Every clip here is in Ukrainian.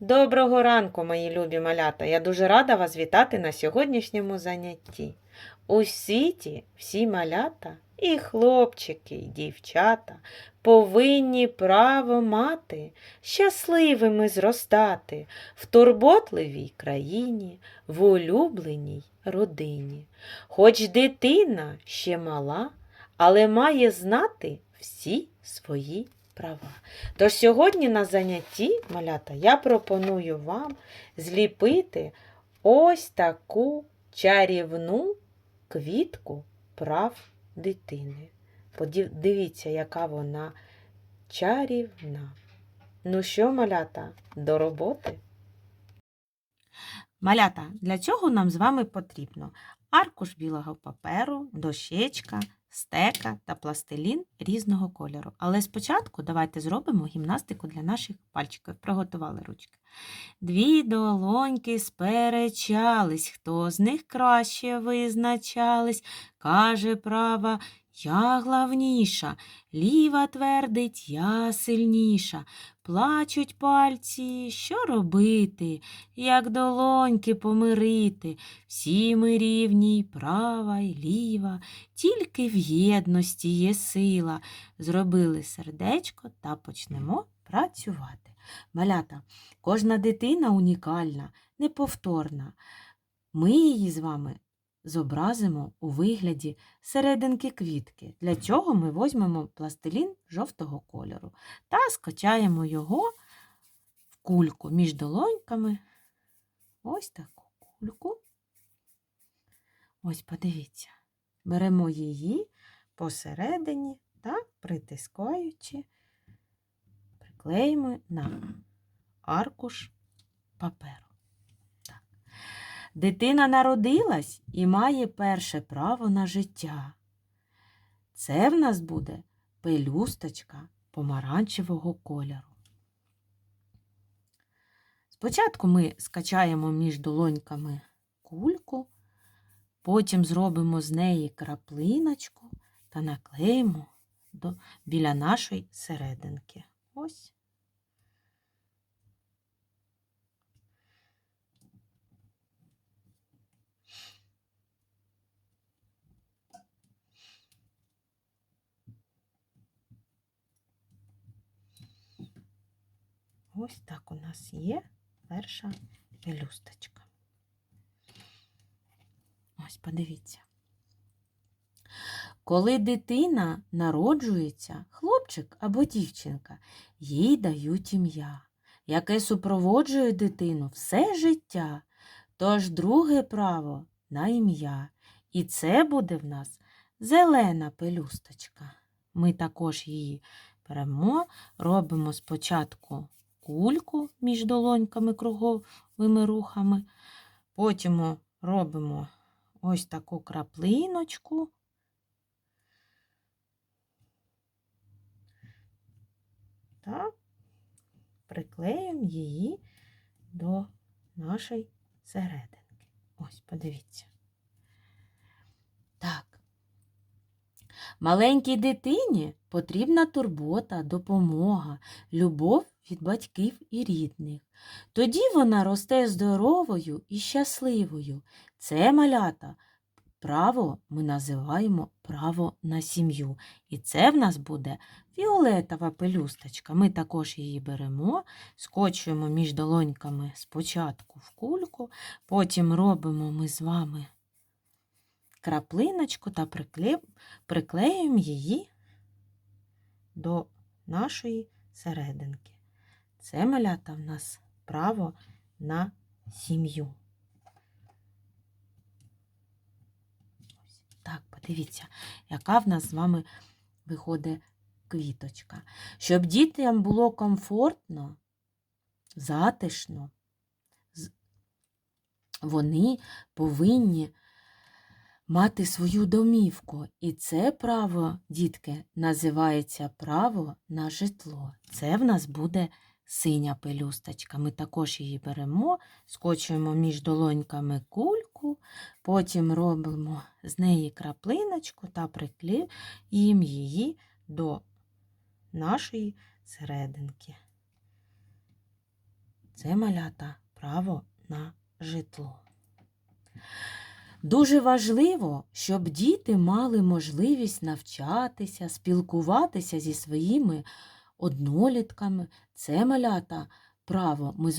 Доброго ранку, мої любі малята! Я дуже рада вас вітати на сьогоднішньому занятті. У світі всі малята, і хлопчики, і дівчата повинні право мати, щасливими зростати в турботливій країні, в улюбленій родині. Хоч дитина ще мала, але має знати всі свої права. Тож сьогодні на занятті, малята, я пропоную вам зліпити ось таку чарівну квітку прав дитини. Дивіться, яка вона чарівна. Ну що, малята, до роботи? Малята, для цього нам з вами потрібно аркуш білого паперу, дощечка, стека та пластилін різного кольору. Але спочатку давайте зробимо гімнастику для наших пальчиків. Приготували ручки. Дві долоньки сперечались, хто з них краще визначались. Каже права, я главніша, ліва твердить, я сильніша. Плачуть пальці, що робити, як долоньки помирити. Всі ми рівні, права й ліва, тільки в єдності є сила. Зробили сердечко та почнемо працювати. Малята, кожна дитина унікальна, неповторна. Ми її з вами зобразимо у вигляді серединки квітки. Для цього ми візьмемо пластилін жовтого кольору та скачаємо його в кульку між долоньками. Ось таку кульку. Ось подивіться. Беремо її посередині та притискаючи, приклеїмо на аркуш паперу. Дитина народилась і має перше право на життя. Це в нас буде пелюсточка помаранчевого кольору. Спочатку ми скачаємо між долоньками кульку, потім зробимо з неї краплиночку та наклеїмо до, біля нашої серединки. Ось. Ось так у нас є перша пелюсточка. Ось подивіться. Коли дитина народжується, хлопчик або дівчинка, їй дають ім'я, яке супроводжує дитину все життя. Тож друге право на ім'я. І це буде в нас зелена пелюсточка. Ми також її беремо, робимо спочатку кульку між долоньками круговими рухами, потім робимо ось таку краплиночку. Та приклеїмо її до нашої серединки. Ось, подивіться. Так. Маленькій дитині потрібна турбота, допомога, любов від батьків і рідних. Тоді вона росте здоровою і щасливою. Це малята. Право ми називаємо право на сім'ю. І це в нас буде фіолетова пелюсточка. Ми також її беремо, скочуємо між долоньками спочатку в кульку, потім робимо ми з вами краплиночку та приклеюємо її до нашої серединки. Це малята в нас право на сім'ю. Так, подивіться, яка в нас з вами виходить квіточка. Щоб дітям було комфортно, затишно, вони повинні мати свою домівку. І це право, дітки, називається право на житло. Це в нас буде синя пелюсточка. Ми також її беремо, скочуємо між долоньками кульку, потім робимо з неї краплиночку та приклеїмо її до нашої серединки. це малята право на житло. Дуже важливо, щоб діти мали можливість навчатися, спілкуватися зі своїми однолітками. Це малята право ми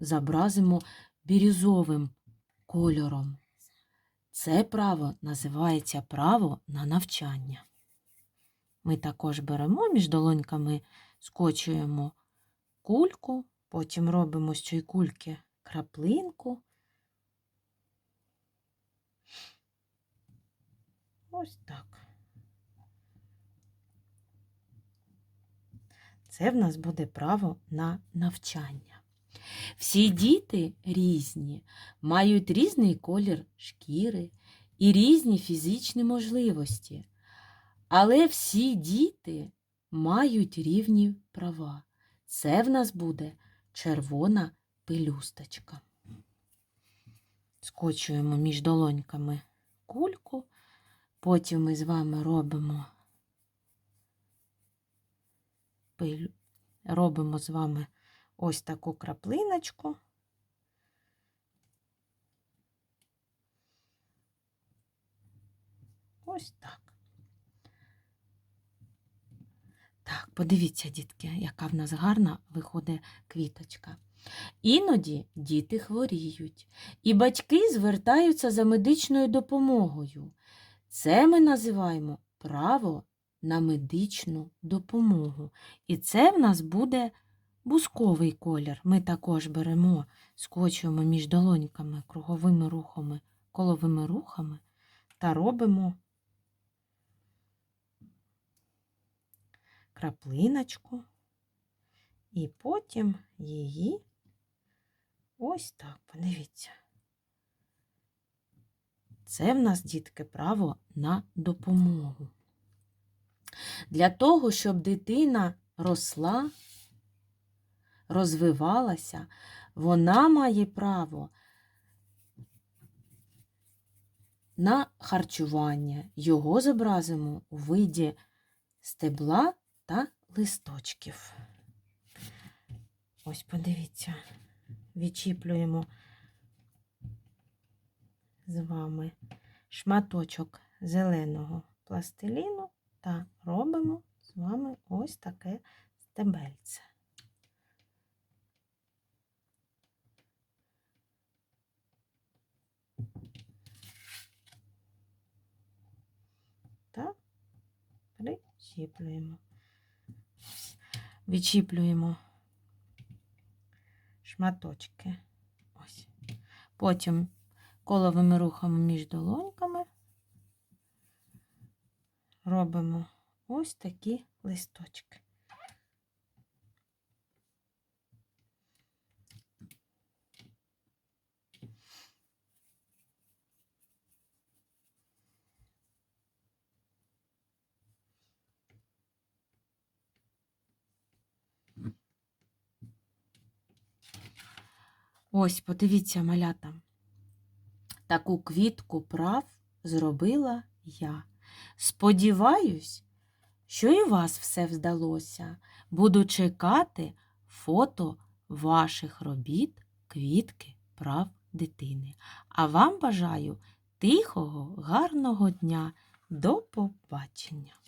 зобразимо бірюзовим кольором. Це право називається право на навчання. Ми також беремо між долоньками, скочуємо кульку, потім робимо з цієї кульки краплинку. Ось так. Це в нас буде право на навчання. Всі діти різні, мають різний колір шкіри і різні фізичні можливості. Але всі діти мають рівні права. Це в нас буде червона пелюсточка. Скочуємо між долоньками кульку, потім ми з вами робимо робимо з вами ось таку краплиночку. Ось так. Так, подивіться, дітки, яка в нас гарна виходить квіточка. Іноді діти хворіють, і батьки звертаються за медичною допомогою. Це ми називаємо право на медичну допомогу. І це в нас буде бусковий колір. Ми також беремо, скочуємо між долоньками круговими рухами, коловими рухами та робимо краплиночку, і потім її ось так, подивіться. Це в нас, дітки, право на допомогу. Для того, щоб дитина росла, розвивалася, вона має право на харчування. Його зобразимо у виді стебла та листочків. Ось подивіться, відчіплюємо з вами шматочок зеленого пластиліну та робимо з вами ось таке стебельце. Та причіплюємо. Відчіплюємо шматочки. Ось. Потім коловими рухами між долоньками робимо ось такі листочки. Ось, подивіться, малята. Таку квітку прав зробила я. Сподіваюсь, що і вас все вдалося. Буду чекати фото ваших робіт, квітки прав дитини. А вам бажаю тихого, гарного дня. До побачення!